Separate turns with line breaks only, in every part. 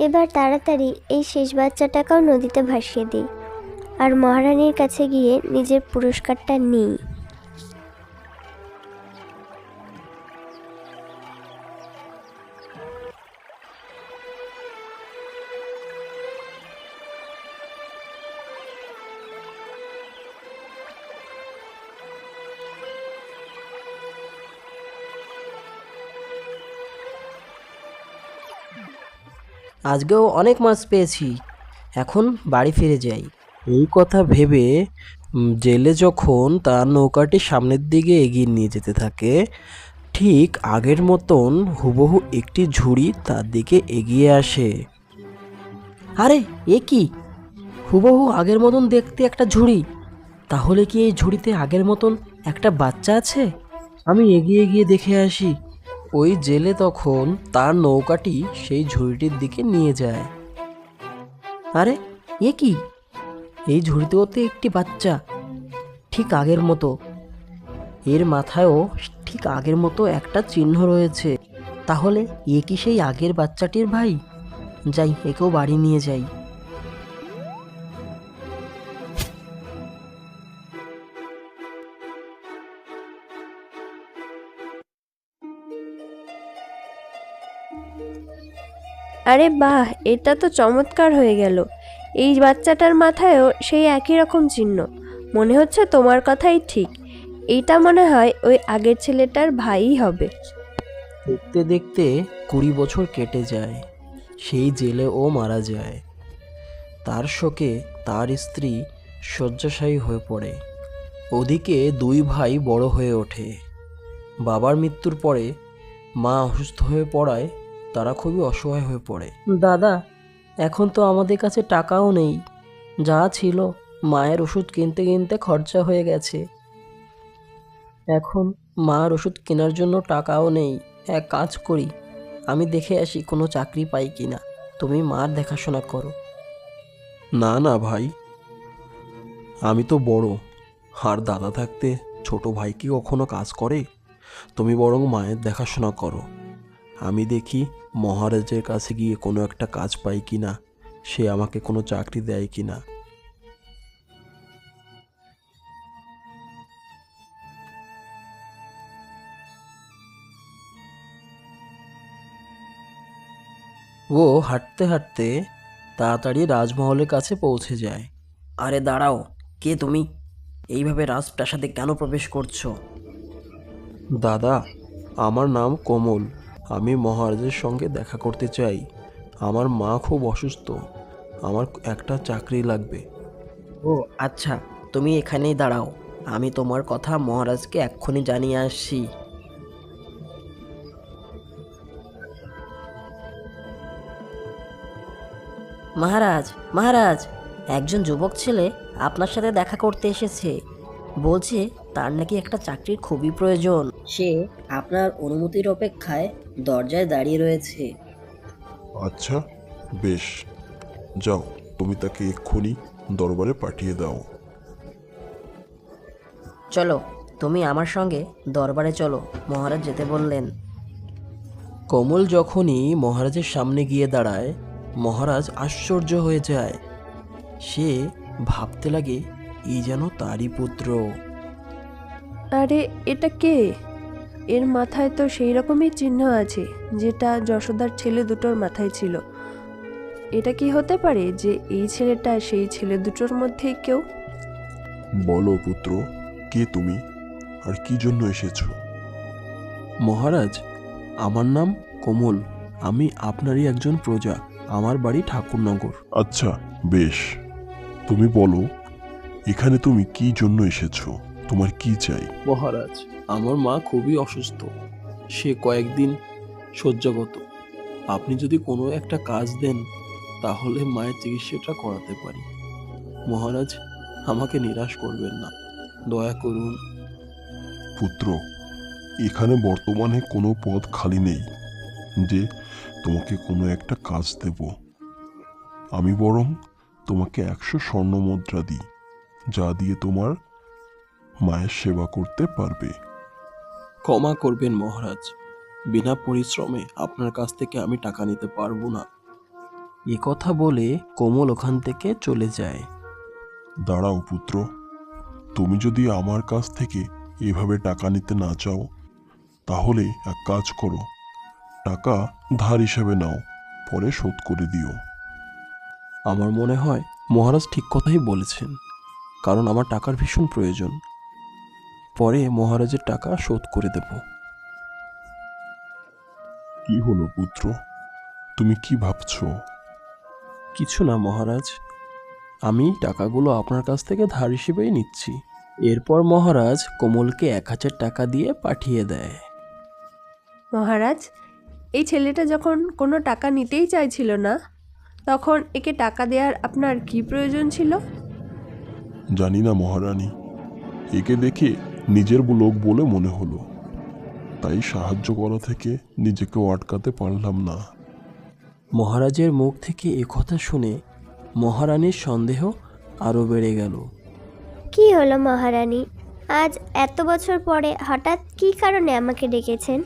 এবার তাড়াতাড়ি এই শেষ বাচ্চাটাকেও নদীতে ভাসিয়ে দিই। আর মহারানীর কাছে গিয়ে নিজের পুরস্কারটা নিই।
আজকেও অনেক মাছ পেয়েছি। এখন বাড়ি ফিরে যাই। এই কথা ভেবে জেলে যখন তার নৌকাটি সামনের দিকে এগিয়ে নিয়ে যেতে থাকে, ঠিক আগের মতন হুবহু একটি ঝুড়ি তার দিকে এগিয়ে আসে। আরে, এ কি? হুবহু আগের মতন দেখতে একটা ঝুড়ি। তাহলে কি এই ঝুড়িতে আগের মতন একটা বাচ্চা আছে? আমি এগিয়ে গিয়ে দেখে আসি। ওই জেলে তখন তার নৌকাটি সেই ঝুড়িটির দিকে নিয়ে যায়। আরে, এ কি? এই ঝুড়িতেও তো একটি বাচ্চা, ঠিক আগের মতো। এর মাথায়ও ঠিক আগের মতো একটা চিহ্ন রয়েছে। তাহলে এ কি সেই আগের বাচ্চাটির ভাই? যাই, একেও বাড়ি নিয়ে যাই।
আরে বাহ, এটা তো চমৎকার হয়ে গেল। এই বাচ্চাটার মাথায়ও সেই একই রকম চিহ্ন। মনে হচ্ছে তোমার কথাই ঠিক। এইটা মনে হয় ওই আগের ছেলেটার ভাইই হবে।
দেখতে দেখতে কুড়ি বছর কেটে যায়। সেই জেলে ও মারা যায়। তার শোকে তার স্ত্রী শয্যাশায়ী হয়ে পড়ে। ওদিকে দুই ভাই বড় হয়ে ওঠে। বাবার মৃত্যুর পরে মা অসুস্থ হয়ে পড়ায় তারা খুবই অসহায় হয়ে পড়ে। দাদা এখন তো আমাদের কাছে টাকাও নেই। যা ছিল মায়ের ওষুধ কিনতে কিনতে খরচা হয়ে গেছে। এখন মার ওষুধ কেনার জন্য টাকাও নেই। এক কাজ করি আমি দেখে আসি কোনো চাকরি পাই কিনা। তুমি মার দেখাশোনা করো।
না না ভাই। আমি তো বড়। আর দাদা থাকতে ছোট ভাই কি কখনো কাজ করে? তুমি বরং মায়ের দেখাশোনা করো। আমি দেখি মহারাজের কাছে গিয়ে কোনো একটা কাজ পাই কি না সে আমাকে কোনো চাকরি দেয় কি না।
ও হাঁটতে হাঁটতে তাড়াতাড়ি রাজমহলের কাছে পৌঁছে যায়। আরে দাঁড়াও কে তুমি? এইভাবে রাজপ্রাসাদে কেন প্রবেশ করছ?
দাদা আমার নাম কোমল। আমি মহারাজের সঙ্গে দেখা করতে চাই। আমার মা খুব অসুস্থ। আমার একটা চাকরি লাগবে।
ও আচ্ছা তুমি এখানেই দাঁড়াও। আমি তোমার কথা মহারাজকে এক্ষুনি জানিয়ে আসছি। মহারাজ মহারাজ, একজন যুবক ছেলে আপনার সাথে দেখা করতে এসেছে। বলছে তার নাকি একটা চাকরির খুবই প্রয়োজন। সে আপনার অনুমতির অপেক্ষায় দরজায় দাঁড়িয়ে রয়েছে।
আচ্ছা বেশ। যাও তুমি তাকে এক্ষুনি দরবারে পাঠিয়ে দাও।
চলো তুমি আমার সঙ্গে দরবারে চলো মহারাজ যেতে বললেন। কমল যখনই মহারাজের সামনে গিয়ে দাঁড়ায় মহারাজ আশ্চর্য হয়ে যায়। সে ভাবতে লাগে এই যেন তারই পুত্র।
আরে এটা কে? এর মাথায় তো সেই রকমই চিহ্ন আছে যেটা যশোদার ছেলে দুটোর মাথায় ছিল। এটা কি হতে পারে যে এই ছেলেটা সেই ছেলে দুটোর মধ্যেই কেউ?
বলো পুত্র কে তুমি? আর কি জন্য এসেছ? মহারাজ আমার নাম কোমল। আমি আপনারই একজন প্রজা আমার বাড়ি ঠাকুরনগর। আচ্ছা বেশ। তুমি বলো এখানে তুমি কি জন্য এসেছ? তোমার কি চাই?
মহারাজ আমার মা খুবই অসুস্থ। সে কয়েকদিন শয্যাগত। আপনি যদি কোনো একটা কাজ দেন, তাহলে মায়ের চিকিৎসাটা করাতে পারি। মহারাজ, আমাকে নিরাশ করবেন না। দয়া করুন।
পুত্র, এখানে বর্তমানে কোনো পদ খালি নেই। যে, তোমাকে কোনো একটা কাজ দেব। আমি বরং তোমাকে একশো স্বর্ণ মুদ্রা দিই, যা দিয়ে তোমার মায়ের সেবা করতে পারবে।
ক্ষমা করবেন মহারাজ। বিনা পরিশ্রমে আপনার কাছ থেকে আমি টাকা নিতে পারব না।
এ কথা বলে কোমল ওখান থেকে চলে যায়।
দাঁড়াও পুত্র তুমি যদি আমার কাছ থেকে এভাবে টাকা নিতে না চাও তাহলে এক কাজ করো টাকা ধার হিসাবে নাও পরে শোধ করে দিও।
আমার মনে হয় মহারাজ ঠিক কথাই বলেছেন কারণ আমার টাকার ভীষণ প্রয়োজন। পরে মহারাজের টাকা শোধ করে দেব।
কি হলো পুত্র? তুমি কি ভাবছ?
কিছু না মহারাজ। আমি টাকাগুলো আপনার কাছ থেকে ধার হিসেবেই নিচ্ছি।
এরপর মহারাজ কোমলকে এক হাজার টাকা দিয়ে পাঠিয়ে দেয়।
মহারাজ এই ছেলেটা যখন কোনো টাকা নিতেই চাইছিল না তখন একে টাকা দেওয়ার আপনার কি প্রয়োজন ছিল?
জানি না মহারানী। একে দেখে নিজের লোক বলে মনে হলো। তাই সাহায্য করা থেকে নিজেকেও আটকাতে পারলাম না।
মহারাজের মুখ থেকে এ কথা শুনে মহারানীর সন্দেহ আরও বেড়ে গেল।
কি হলো মহারানী? আজ এত বছর পরে হঠাৎ কী কারণে আমাকে ডেকেছেন?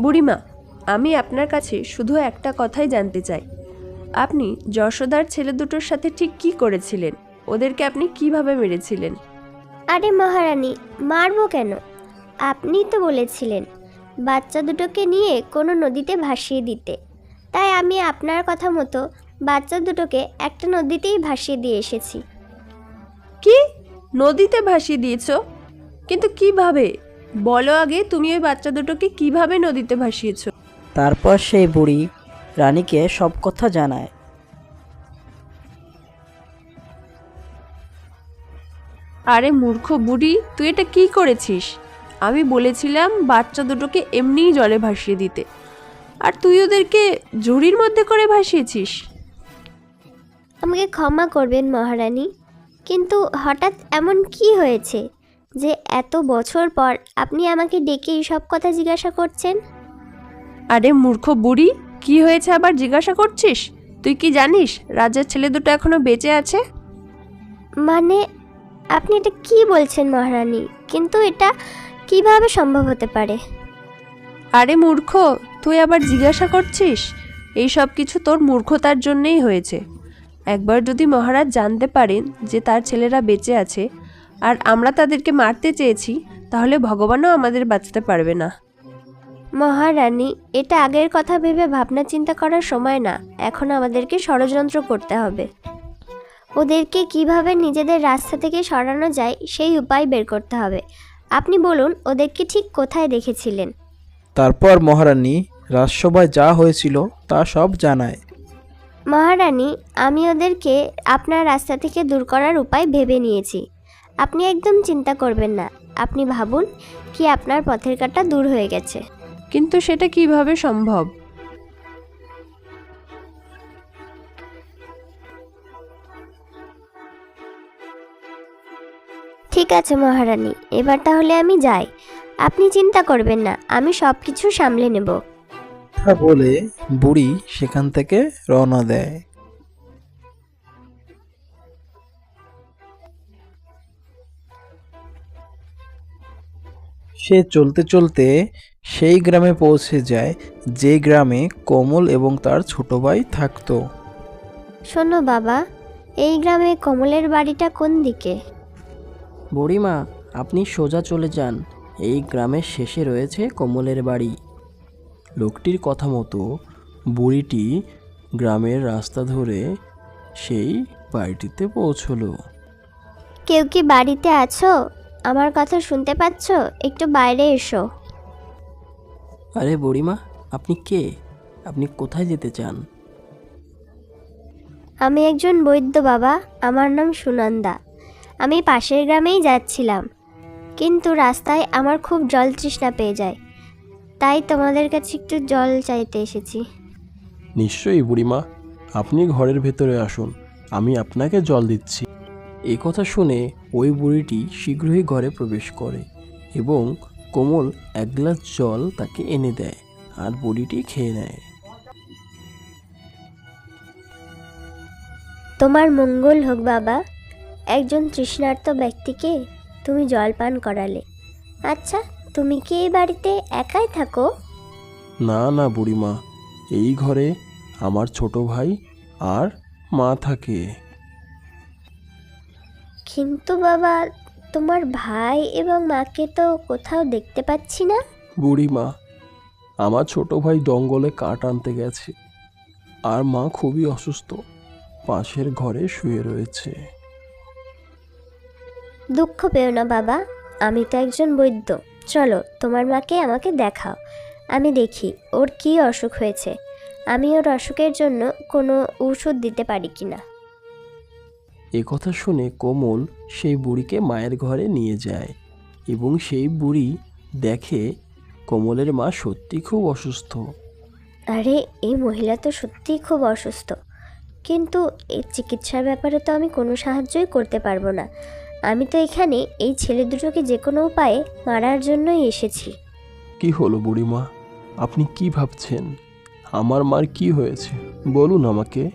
বুড়িমা আমি আপনার কাছে শুধু একটা কথাই জানতে চাই। আপনি যশোদার ছেলে দুটোর সাথে ঠিক কি করেছিলেন? ওদেরকে আপনি কীভাবে মেরেছিলেন?
আরে মহারানী মারবো কেন? আপনিই তো বলেছিলেন বাচ্চা দুটোকে নিয়ে কোনো নদীতে ভাসিয়ে দিতে। তাই আমি আপনার কথা মতো বাচ্চা দুটোকে একটা নদীতেই ভাসিয়ে দিয়ে এসেছি।
কি? নদীতে ভাসিয়ে দিয়েছ? কিন্তু কীভাবে? বলো আগে তুমি ওই বাচ্চা দুটোকে কীভাবে নদীতে ভাসিয়েছ?
তারপর সেই বুড়ি রানীকে সব কথা জানায়।
আরে মূর্খ বুড়ি তুই এটা কি করেছিস? আমি বলেছিলাম বাচ্চা দুটোকে এমনিই জলে ভাসিয়ে দিতে। আর তুই ওদেরকে ঝুড়ির মধ্যে করে ভাসিয়েছিস?
আমাকে ক্ষমা করবেন মহারানী কিন্তু হঠাৎ এমন কি হয়েছে যে এত বছর পর আপনি আমাকে ডেকে এই সব কথা জিজ্ঞাসা করছেন?
আরে মূর্খ বুড়ি কি হয়েছে আবার জিজ্ঞাসা করছিস? তুই কি জানিস রাজার ছেলে দুটো এখনও বেঁচে আছে?
মানে আপনি এটা কি বলছেন মহারানী? কিন্তু এটা কীভাবে সম্ভব হতে পারে?
আরে মূর্খ তুই আবার জিজ্ঞাসা করছিস? এই সব কিছু তোর মূর্খতার জন্যেই হয়েছে। একবার যদি মহারাজ জানতে পারেন যে তার ছেলেরা বেঁচে আছে আর আমরা তাদেরকে মারতে চেয়েছি তাহলে ভগবানও আমাদের বাঁচতে পারবে না।
মহারানী এটা আগের কথা ভেবে ভাবনা চিন্তা করার সময় না এখন আমাদেরকে ষড়যন্ত্র করতে হবে। ওদেরকে কীভাবে নিজেদের রাস্তা থেকে সরানো যায় সেই উপায় বের করতে হবে। আপনি বলুন ওদেরকে ঠিক কোথায় দেখেছিলেন?
তারপর মহারানী রাজসভায় যা হয়েছিল তা সব জানায়।
মহারানী আমি ওদেরকে আপনার রাস্তা থেকে দূর করার উপায় ভেবে নিয়েছি। আপনি একদম চিন্তা করবেন না। আপনি ভাবুন কি আপনার পথের কাটা দূর হয়ে গেছে।
কিন্তু সেটা কীভাবে সম্ভব?
ঠিক আছে মহারানী। এবার তাহলে আমি যাই। আপনি চিন্তা করবেন না আমি সব কিছু সামলে নেব।
বলে বুড়ি সেখান থেকে রওনা দেয়। সে চলতে চলতে সেই গ্রামে পৌঁছে যায় যে গ্রামে কমল এবং তার ছোট ভাই থাকতো।
শোনো বাবা এই গ্রামে কমলের বাড়িটা কোন দিকে?
বুড়িমা আপনি সোজা চলে যান। এই গ্রামের শেষে রয়েছে কমলের বাড়ি। লোকটির কথা মতো বুড়িটি গ্রামের রাস্তা ধরে সেই বাড়িটিতে পৌঁছলো।
কেউ কি বাড়িতে আছো? আমার কথা শুনতে পাচ্ছ? একটু বাইরে এসো।
আরে বুড়িমা আপনি কে? আপনি কোথায় যেতে চান?
আমি একজন বৈদ্য বাবা। আমার নাম সুনন্দা। আমি পাশের গ্রামেই যাচ্ছিলাম। কিন্তু রাস্তায় আমার খুব জল তৃষ্ণা পেয়ে যায়। তাই তোমাদের কাছে একটু জল চাইতে এসেছি।
নিশ্চয়ই বুড়িমা আপনি ঘরের ভেতরে আসুন আমি আপনাকে জল দিচ্ছি।
এই কথা শুনে ওই বুড়িটি শীঘ্রই ঘরে প্রবেশ করে এবং কোমল এক গ্লাস জল তাকে এনে দেয় আর বুড়িটি খেয়ে নেয়।
তোমার মঙ্গল হোক বাবা একজন তৃষ্ণার্ত ব্যক্তিকে তুমি জল পান করালে। আচ্ছা তুমি কি এই বাড়িতে একাই থাকো?
না না বুড়িমা। এই ঘরে আমার ছোট ভাই আর মা থাকে।
কিন্তু বাবা তোমার ভাই এবং মাকে তো কোথাও দেখতে পাচ্ছি না।
বুড়িমা আমার ছোট ভাই জঙ্গলে কাঠ আনতে গেছে। আর মা খুবই অসুস্থ। পাশের ঘরে শুয়ে রয়েছে।
দুঃখ পেও না বাবা। আমি তো একজন বৈদ্য। চলো তোমার মাকে আমাকে দেখাও। আমি দেখি ওর কি অসুখ হয়েছে। আমি ওর অসুখের জন্য কোনো ঔষধ দিতে পারি কিনা
এ কথা শুনে কোমল সেই বুড়িকে মায়ের ঘরে নিয়ে যায় এবং সেই বুড়ি দেখে কোমলের মা সত্যি খুব অসুস্থ।
আরে এই মহিলা তো সত্যিই খুব অসুস্থ। কিন্তু এই চিকিৎসার ব্যাপারে তো আমি কোনো সাহায্যই করতে পারব না। আমি তো এখানে এই ছেলে দুটোকে যে কোনো উপায়ে মারার জন্যই এসেছি।
কি হলো বুড়িমা? আপনি কি ভাবছেন? আমার মার কি হয়েছে? বলুন আমাকে।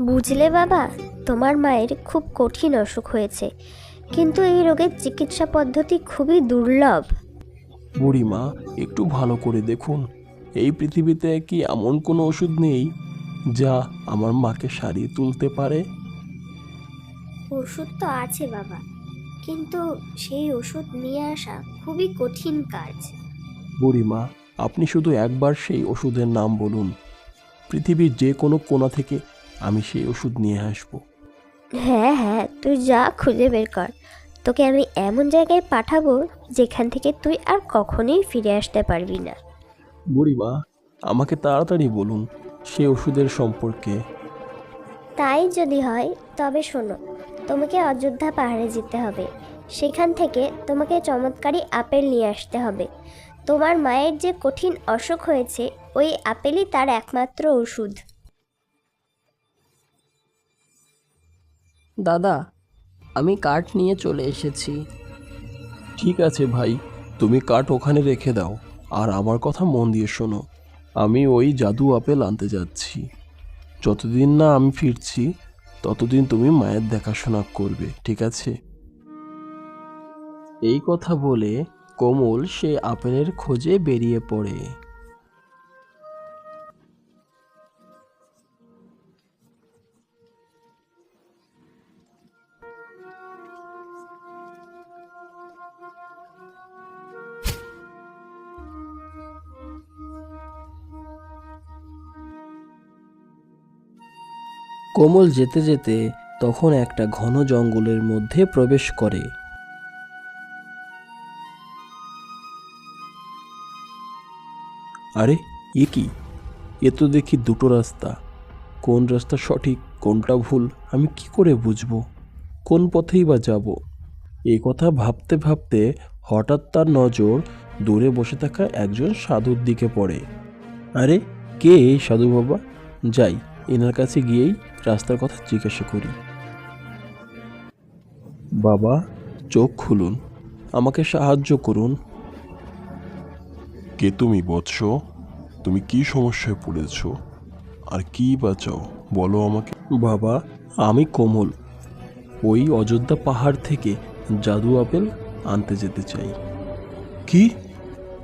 বুঝলে বাবা তোমার মায়ের খুব কঠিন অসুখ হয়েছে কিন্তু এই রোগের চিকিৎসা পদ্ধতি খুবই দুর্লভ।
বুড়িমা একটু ভালো করে দেখুন। এই পৃথিবীতে কি এমন কোনো ওষুধ নেই যা আমার মাকে সারিয়ে তুলতে পারে?
ওষুধ তো আছে বাবা কিন্তু সেই ওষুধ নিয়ে আসা খুবই কঠিন কাজ।
বুড়িমা আপনি শুধু একবার সেই ওষুধের নাম বলুন। পৃথিবীর যে কোনো কোণা থেকে আমি সেই ওষুধ নিয়ে আসব।
হ্যাঁ হ্যাঁ তুই যা খুঁজে বের কর। তোকে আমি এমন জায়গায় পাঠাবো যেখান থেকে তুই আর কখনোই ফিরে আসতে পারবি না।
বুড়িমা আমাকে তাড়াতাড়ি বলুন সেই ওষুধের সম্পর্কে।
তাই যদি হয় তবে শোনো তোমাকে অযোধ্যা পাহাড়ে যেতে হবে। সেখান থেকে তোমাকে চমৎকারী আপেল নিয়ে আসতে হবে। তোমার মায়ের যে কঠিন অসুখ হয়েছে ওই আপেলই তার একমাত্র ওষুধ।
দাদা আমি কাঠ নিয়ে চলে এসেছি।
ঠিক আছে ভাই তুমি কাঠ ওখানে রেখে দাও আর আমার কথা মন দিয়ে শোনো। আমি ওই জাদু আপেল আনতে যাচ্ছি। যতদিন না আমি ফিরছি ততদিন তুমি মায়ের দেখাশোনা করবে, ঠিক আছে? এই কথা বলে কোমল সে আপেলের খোঁজে বেরিয়ে পড়ে। কোমল যেতে যেতে তখন একটা ঘন জঙ্গলের মধ্যে প্রবেশ করে। আরে, এ কি? এ তো দেখি দুটো রাস্তা। কোন রাস্তা সঠিক, কোনটা ভুল, আমি কি করে বুঝব? কোন পথেই বা যাব? এ কথা ভাবতে ভাবতে হঠাৎ তার নজর দূরে বসে থাকা একজন সাধুর দিকে পড়ে। আরে, কে এই সাধু বাবা? যাই এনার কাছে গিয়েই রাস্তার কথা জিজ্ঞাসা করি। বাবা চোখ খুলুন। আমাকে সাহায্য করুন।
কে তুমি বৎস? তুমি কি সমস্যায় পড়েছ? আর কি বাঁচাও? বলো আমাকে।
বাবা আমি কোমল। ওই অযোধ্যা পাহাড় থেকে জাদু আপেল আনতে যেতে চাই। কি?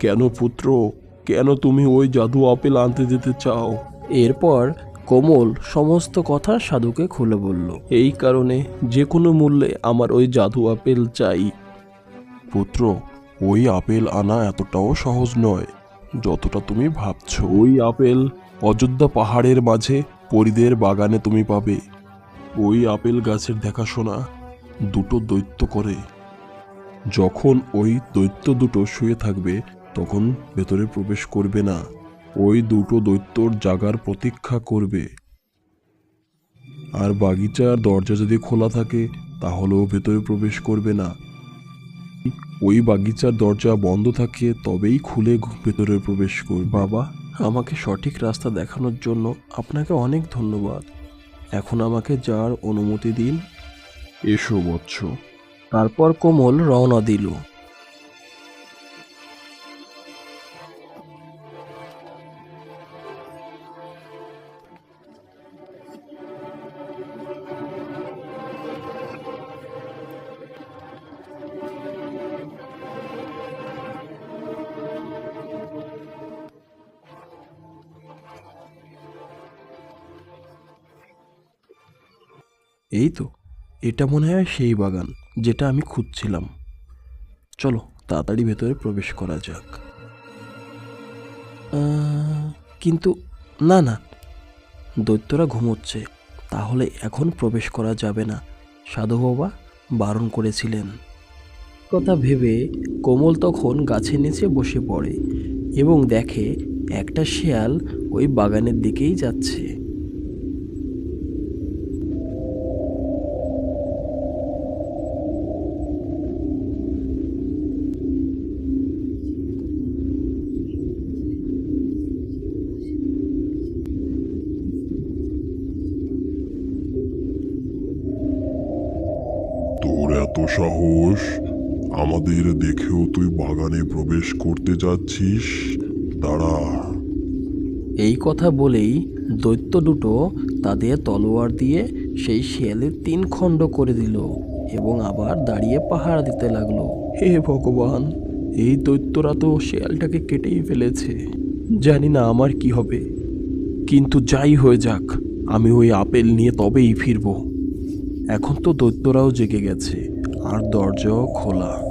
কেন পুত্র? কেন তুমি ওই জাদু আপেল আনতে যেতে চাও? এরপর কোমল সমস্ত কথা সাধুকে খুলে বলল এই কারণে যে কোনো মূল্যে আমার ওই জাদু আপেল চাই।
পুত্র ওই আপেল আনা এতটাও সহজ নয়। যতটা তুমি ভাবছ। ওই আপেল অযোধ্যা পাহাড়ের মাঝে পরিদের বাগানে তুমি পাবে। ওই আপেল গাছের দেখাশোনা দুটো দৈত্য করে। যখন ওই দৈত্য দুটো শুয়ে থাকবে তখন ভেতরে প্রবেশ করবে না। ওই দুটো দৈত্যর জাগার প্রতীক্ষা করবে। আর বাগিচার দরজা যদি খোলা থাকে তাহলেও ভেতরে প্রবেশ করবে না। ওই বাগিচার দরজা বন্ধ থাকে তবেই খুলে ভেতরে প্রবেশ করবে।
বাবা আমাকে সঠিক রাস্তা দেখানোর জন্য আপনাকে অনেক ধন্যবাদ। এখন আমাকে যাওয়ার অনুমতি দিন।
এসো বৎস।
তারপর কোমল রওনা দিল। এই তো, এটা মনে হয় সেই বাগান যেটা আমি খুঁজছিলাম। চলো, তাড়াতাড়ি ভেতরে প্রবেশ করা যাক। কিন্তু না না, দৈত্যরা ঘুমোচ্ছে, তাহলে এখন প্রবেশ করা যাবে না। সাধু বাবা বারণ করেছিলেন। কথা ভেবে কোমল তখন গাছের নিচে বসে পড়ে এবং দেখে একটা শেয়াল ওই বাগানের দিকেই যাচ্ছে।
আমাদের দেখেও তুই বাগানে প্রবেশ করতে যাচ্ছিস? দাঁড়া।
এই কথা বলেই দৈত্য দুটো তাদের তলোয়ার দিয়ে সেই শিয়ালের তিন খণ্ড করে দিল এবং আবার দাঁড়িয়ে পাহারা দিতে লাগল।
হে ভগবান এই দৈত্যরা তো শেয়ালটাকে কেটেই ফেলেছে। জানি না আমার কি হবে। কিন্তু যাই হয়ে যাক আমি ওই আপেল নিয়ে তবেই ফিরবো। এখন তো দৈত্যরাও জেগে গেছে আর দরজাও খোলা।